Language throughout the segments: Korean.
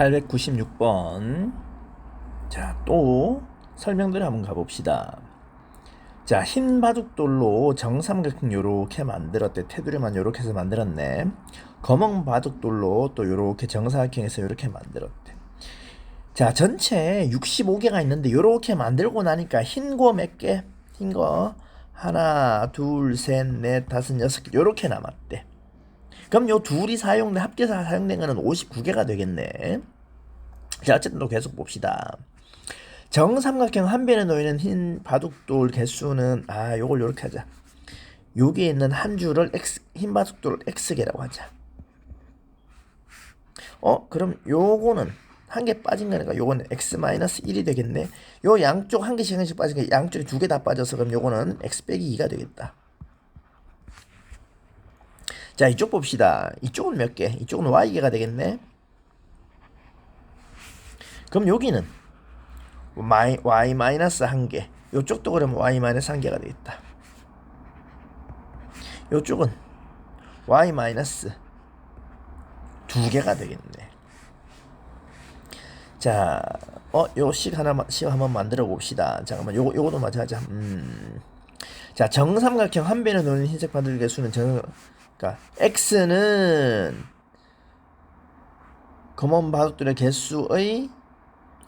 896번. 자, 또 설명들 한번 가봅시다. 자, 흰 바둑돌로 정삼각형 요렇게 만들었대. 테두리만 요렇게 해서 만들었네. 검은 바둑돌로 또 요렇게 정사각형에서 요렇게 만들었대. 자, 전체 65개가 있는데 요렇게 만들고 나니까 흰 거 몇 개? 흰 거 하나, 둘, 셋, 넷, 다섯, 여섯 개 요렇게 남았대. 그럼 요 둘이 사용된 합계사 사용된 거는 59개가 되겠네. 자, 어쨌든 또 계속 봅시다. 정삼각형 한 변에 놓이는 흰 바둑돌 개수는 아, 요걸 요렇게 하자. 여기에 있는 한 줄을 x 흰 바둑돌을 x개라고 하자. 어, 그럼 요거는 한 개 빠진 거니까 요거는 x 마이너스 1이 되겠네. 요 양쪽 한 개씩 한 개씩 빠진 게 양쪽에 두 개 다 빠져서 그럼 요거는 x 빼기 2가 되겠다. 자, 이쪽 봅시다. 이쪽은 몇 개? 이쪽은 y개가 되겠네. 그럼 여기는 y, y 마이너스 한 개. 요쪽도 그러면 y 마이너스 한 개가 되겠다. 요쪽은 y 마이너스 두 개가 되겠네. 자, 어, 요식 하나, 식 한번 만들어 봅시다. 잠깐만, 요거, 요거도 하자. 음. 자, 정삼각형 한 변에 놓는 흰색 바늘 개수는 정, 그러니까 x는 검은 바둑돌의 개수의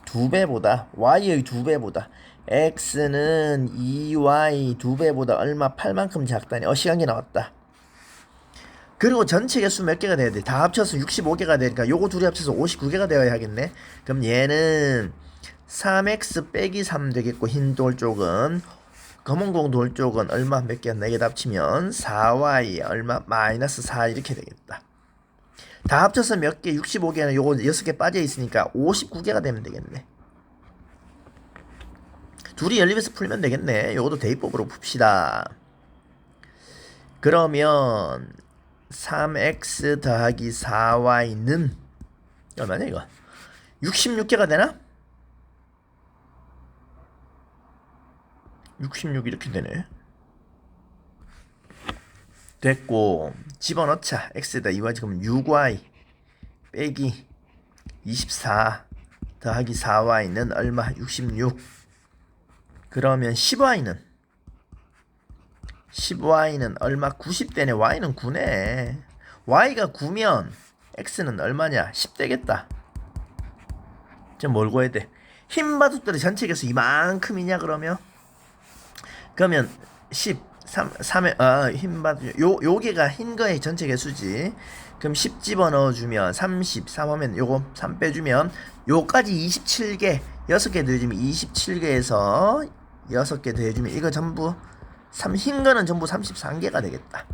두 배보다 y의 두 배보다 x는 2y 두 배보다 얼마 8만큼 작다니 어 시간이 나왔다. 그리고 전체 개수 몇 개가 돼야 돼? 다 합쳐서 65개가 되니까 요거 둘이 합쳐서 59개가 되어야 하겠네. 그럼 얘는 3x 빼기 3 되겠고 흰 돌 쪽은 검은 공 돌 쪽은 얼마 몇 개? 4개 다 합치면 4y 얼마? 마이너스 4 이렇게 되겠다. 다 합쳐서 몇 개? 65개는 요거 6개 빠져 있으니까 59개가 되면 되겠네. 둘이 연립해서 풀면 되겠네. 요것도 대입법으로 풉시다. 그러면 3x 더하기 4y는 얼마냐 이거? 66개가 되나? 66 이렇게 되네. 됐고 집어넣자. X에다 2y 지금 6y 빼기 24 더하기 4y는 얼마? 66 그러면 10y는? 10y는 얼마? 90대네. y는 9네. y가 9면 x는 얼마냐? 10 되겠다. 지금 뭘 구해야 돼? 흰 바둑들의 전체 개수 이만큼이냐 그러면 그러면 10 3 3에 아 흰 바둑 요 요게가 흰 거의 전체 개수지 그럼 10 집어 넣어 주면 30 3하면 요거 3 빼주면 요까지 27개 6개 더해주면 27개에서 6개 더해주면 이거 전부 3, 흰 거는 전부 33개가 되겠다.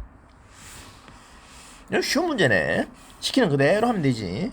쉬운 문제네. 시키는 그대로 하면 되지.